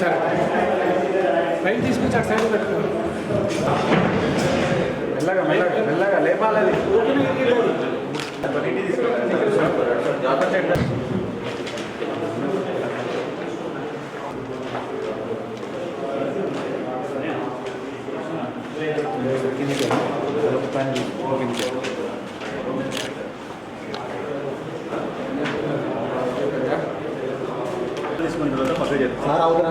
సరే పైకి తీసుకొచ్చి అటు సైడ్ పెట్టుకో. మెల్లగా మెల్లగా మెల్లగా లేపాలి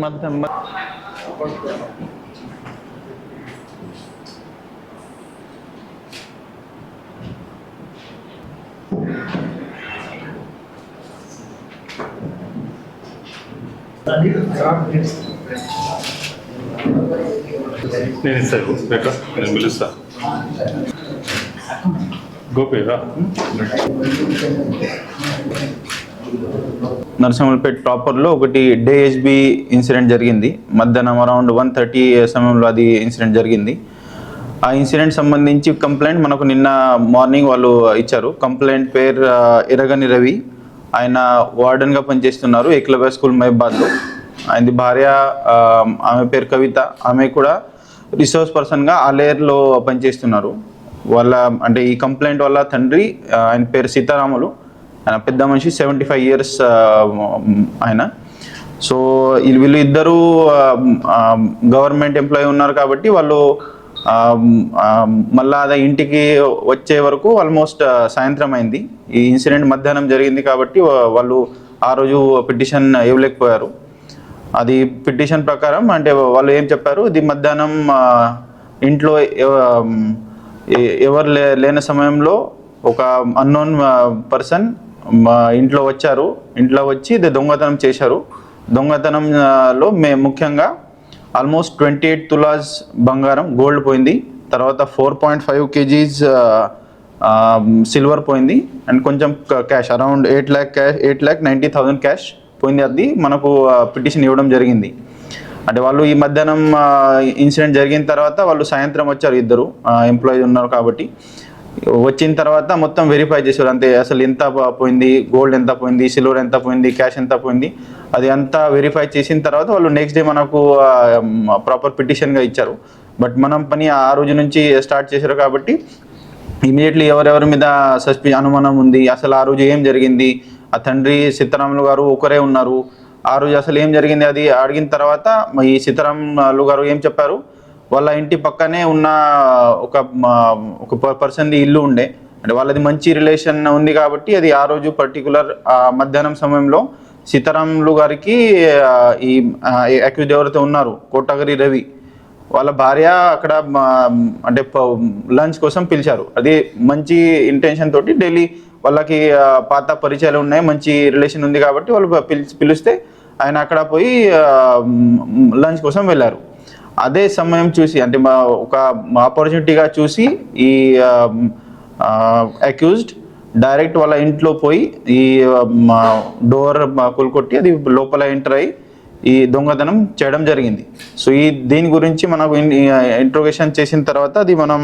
मध्यम నేను ఇస్తాను రేఖ నేను పిలుస్తా. గోపి నరసింహులపేట ప్రాపర్లో ఒకటి డేఎస్బి ఇన్సిడెంట్ జరిగింది. మధ్యాహ్నం అరౌండ్ వన్ థర్టీ సమయంలో అది ఇన్సిడెంట్ జరిగింది. ఆ ఇన్సిడెంట్ సంబంధించి కంప్లైంట్ మనకు నిన్న మార్నింగ్ వాళ్ళు ఇచ్చారు. కంప్లైంట్ పేరు ఇరగని ఎరగని రవి. ఆయన వార్డెన్గా పనిచేస్తున్నారు ఏక్లవ్య స్కూల్ మహిబాద్లో. ఆయనది భార్య ఆమె పేరు కవిత. ఆమె కూడా రిసోర్స్ పర్సన్గా ఆలేర్లో పనిచేస్తున్నారు. వాళ్ళ అంటే ఈ కంప్లైంట్ వల్ల తండ్రి ఆయన పేరు సీతారాములు. ఆయన పెద్ద మనిషి సెవెంటీ ఫైవ్ ఇయర్స్ ఆయన. సో వీళ్ళు వీళ్ళు ఇద్దరు గవర్నమెంట్ ఎంప్లాయీ ఉన్నారు కాబట్టి వాళ్ళు మళ్ళా అది ఇంటికి వచ్చే వరకు ఆల్మోస్ట్ సాయంత్రం అయింది. ఈ ఇన్సిడెంట్ మధ్యాహ్నం జరిగింది కాబట్టి వాళ్ళు ఆ రోజు పిటిషన్ ఇవ్వలేకపోయారు. అది పిటిషన్ ప్రకారం అంటే వాళ్ళు ఏం చెప్పారు? ఇది మధ్యాహ్నం ఇంట్లో ఎవరు లే లేని సమయంలో ఒక అన్నోన్ పర్సన్ మా ఇంట్లో వచ్చారు. ఇంట్లో వచ్చి ఇది దొంగతనం చేశారు. దొంగతనంలో మే ముఖ్యంగా ఆల్మోస్ట్ ట్వంటీ ఎయిట్ తులాస్ బంగారం గోల్డ్ పోయింది. తర్వాత four point five kgs silver పోయింది. అండ్ కొంచెం cash around eight lakh cash eight lakh ninety thousand cash పోయింది. అది మనకు పిటిషన్ ఇవ్వడం జరిగింది. అంటే వాళ్ళు ఈ మధ్యాహ్నం ఇన్సిడెంట్ జరిగిన తర్వాత వాళ్ళు సాయంత్రం వచ్చారు ఇద్దరు ఎంప్లాయీ ఉన్నారు కాబట్టి. వచ్చిన తర్వాత మొత్తం వెరిఫై చేశారు. అంతే అసలు ఎంత పోయింది గోల్డ్ ఎంత పోయింది సిల్వర్ ఎంత పోయింది క్యాష్ ఎంత పోయింది. అది అంతా వెరిఫై చేసిన తర్వాత వాళ్ళు నెక్స్ట్ డే మనకు ప్రాపర్ పిటిషన్గా ఇచ్చారు. బట్ మనం పని ఆ రోజు నుంచి స్టార్ట్ చేశారు కాబట్టి ఇమీడియట్లీ ఎవరెవరి మీద సస్పి అనుమానం ఉంది అసలు ఆ రోజు ఏం జరిగింది? ఆ తండ్రి సీతారాములు గారు ఒకరే ఉన్నారు. ఆ రోజు అసలు ఏం జరిగింది అది అడిగిన తర్వాత ఈ సీతారాములు గారు ఏం చెప్పారు? వాళ్ళ ఇంటి పక్కనే ఉన్న ఒక ఒక పర్సన్ది ఇల్లు ఉండే. అంటే వాళ్ళది మంచి రిలేషన్ ఉంది కాబట్టి అది ఆ రోజు పర్టికులర్ మధ్యాహ్నం సమయంలో సీతారాములు గారికి ఈ అక్యూజ్ ఎవరైతే ఉన్నారు కోటగిరి రవి వాళ్ళ భార్య అక్కడ అంటే లంచ్ కోసం పిలిచారు. అది మంచి ఇంటెన్షన్ తోటి డైలీ వాళ్ళకి పాత పరిచయాలు ఉన్నాయి మంచి రిలేషన్ ఉంది కాబట్టి వాళ్ళు పిలిచి పిలిస్తే ఆయన అక్కడ పోయి లంచ్ కోసం వెళ్ళారు. అదే సమయం చూసి అంటే మా ఒక ఆపర్చునిటీగా చూసి ఈ అక్యూజ్డ్ డైరెక్ట్ వాళ్ళ ఇంట్లో పోయి ఈ డోర్ కొట్టి అది లోపల ఎంటర్ అయ్యి ఈ దొంగతనం చేయడం జరిగింది. సో ఈ దీని గురించి మనకు ఇంట్రోగేషన్ చేసిన తర్వాత అది మనం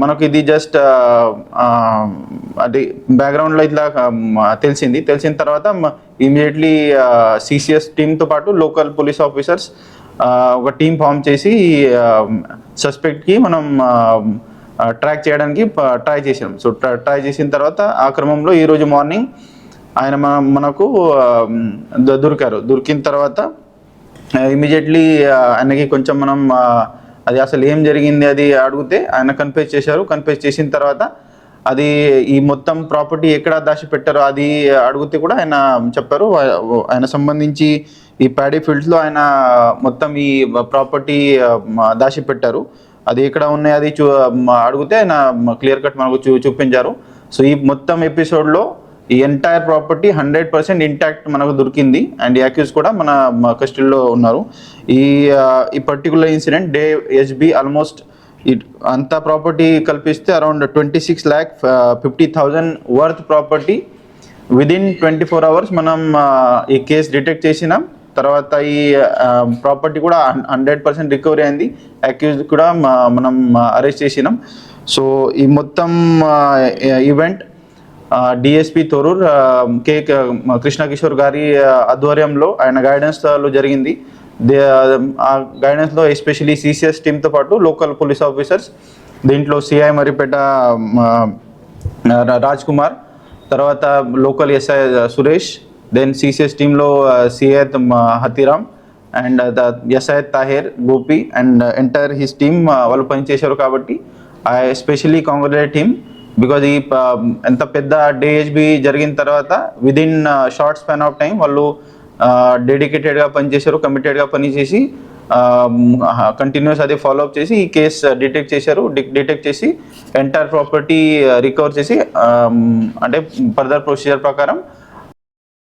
మనకు ఇది జస్ట్ అది బ్యాక్గ్రౌండ్లో ఇట్లా తెలిసింది. తెలిసిన తర్వాత ఇమీడియట్లీ సిసిఎస్ టీంతో పాటు లోకల్ పోలీస్ ఆఫీసర్స్ ఒక టీం ఫామ్ చేసి సస్పెక్ట్కి మనం ట్రాక్ చేయడానికి ట్రై చేసాం సో ట్రై చేసిన తర్వాత ఆ క్రమంలో ఈరోజు మార్నింగ్ ఆయన మనకు ద- దొరికారు. దొరికిన తర్వాత ఇమీడియట్లీ ఆయనకి కొంచెం మనం అది అసలు ఏం జరిగింది అది అడిగితే ఆయన కన్ఫ్యూజ్ చేశారు. కన్ఫ్యూజ్ చేసిన తర్వాత అది ఈ మొత్తం ప్రాపర్టీ ఎక్కడ దాచిపెట్టారో అది అడిగితే కూడా ఆయన చెప్పారు. ఆయన సంబంధించి ఈ ప్యాడీ ఫీల్డ్స్లో ఆయన మొత్తం ఈ ప్రాపర్టీ దాచి పెట్టారు. అది ఎక్కడ ఉన్నాయి అది చూ అడిగితే నా క్లియర్ కట్ మనకు చూ చూపించారు. సో ఈ మొత్తం ఎపిసోడ్లో ఈ entire property hundred percent intact మనకు దొరికింది. అండ్ యాక్యూస్ కూడా మన కస్టడీలో ఉన్నారు. ఈ ఈ particular incident day HB almost అంత ప్రాపర్టీ కల్పిస్తే around twenty six lakh fifty thousand worth property within twenty four hours మనం ఈ కేసు డిటెక్ట్ చేసినాం. తర్వాత ఈ ప్రాపర్టీ కూడా హండ్రెడ్ పర్సెంట్ రికవరీ అయింది. అక్యూజ్ కూడా మనం అరెస్ట్ చేసినాం. సో ఈ మొత్తం event DSP Thorrur K Krishna Kishore గారి ఆధ్వర్యంలో ఆయన గైడెన్స్లో జరిగింది. దే ఆ గైడెన్స్లో ఎస్పెషలీ సిసిఎస్ టీమ్తో పాటు లోకల్ పోలీస్ ఆఫీసర్స్ దీంట్లో సిఐ మరిపేట రా- రాజ్ కుమార్ తర్వాత local SI Suresh then CCS టీంలో సియత్ Hathiram and the Taher Gopi and entire his team వాళ్ళు పనిచేశారు కాబట్టి I especially congratulate team because ఈ uh, ఎంత పెద్ద డిహెచ్బి జరిగిన తర్వాత within short span of time వాళ్ళు uh, డెడికేటెడ్గా పనిచేశారు కమిటెడ్గా పనిచేసి um, uh, కంటిన్యూస్ అది ఫాలో అప్ చేసి ఈ కేస్ డిటెక్ట్ చేశారు డిటెక్ట్ చేసి ఎంటైర్ ప్రాపర్టీ రికవర్ చేసి um, అంటే ఫర్దర్ ప్రొసీజర్ ప్రకారం